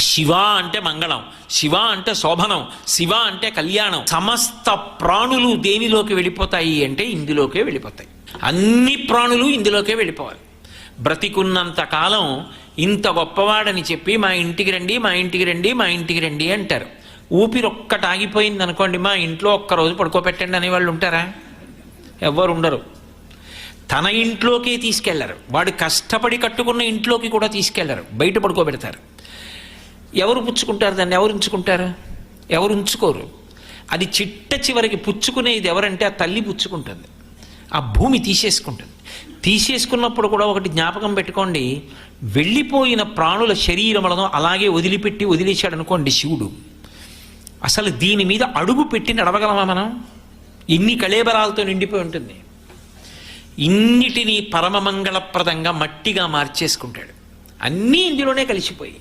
శివ అంటే మంగళం శివ అంటే శోభనం శివ అంటే కళ్యాణం. సమస్త ప్రాణులు దేనిలోకి వెళ్ళిపోతాయి అంటే ఇందులోకే వెళ్ళిపోతాయి. అన్ని ప్రాణులు ఇందులోకే వెళ్ళిపోవాలి. బ్రతికున్నంత కాలం ఇంత గొప్పవాడని చెప్పి మా ఇంటికి రండి మా ఇంటికి రండి మా ఇంటికి రండి అంటారు. ఊపిరి ఒక్కటి ఆగిపోయింది అనుకోండి మా ఇంట్లో ఒక్కరోజు పడుకోబెట్టండి అనే వాళ్ళు ఉంటారా? ఎవ్వరు ఉండరు. తన ఇంట్లోకి తీసుకెళ్ళరు. వాడు కష్టపడి కట్టుకున్న ఇంట్లోకి కూడా తీసుకెళ్ళరు. బయట పడుకోబెడతారు. ఎవరు పుచ్చుకుంటారు? దాన్ని ఎవరు ఉంచుకుంటారు? ఎవరు ఉంచుకోరు? అది చిట్ట చివరికి పుచ్చుకునేది ఎవరంటే ఆ తల్లి పుచ్చుకుంటుంది. ఆ భూమి తీసేసుకుంటుంది. తీసేసుకున్నప్పుడు కూడా ఒకటి జ్ఞాపకం పెట్టుకోండి. వెళ్ళిపోయిన ప్రాణుల శరీరములను అలాగే వదిలిపెట్టి వదిలేశాడు అనుకోండి శివుడు. అసలు దీని మీద అడుగు పెట్టి నడవగలమా మనం? ఇన్ని కళేబరాలతో నిండిపోయి ఉంటుంది. ఇన్నిటినీ పరమమంగళప్రదంగా మట్టిగా మార్చేసుకుంటాడు. అన్నీ ఇందులోనే కలిసిపోయి.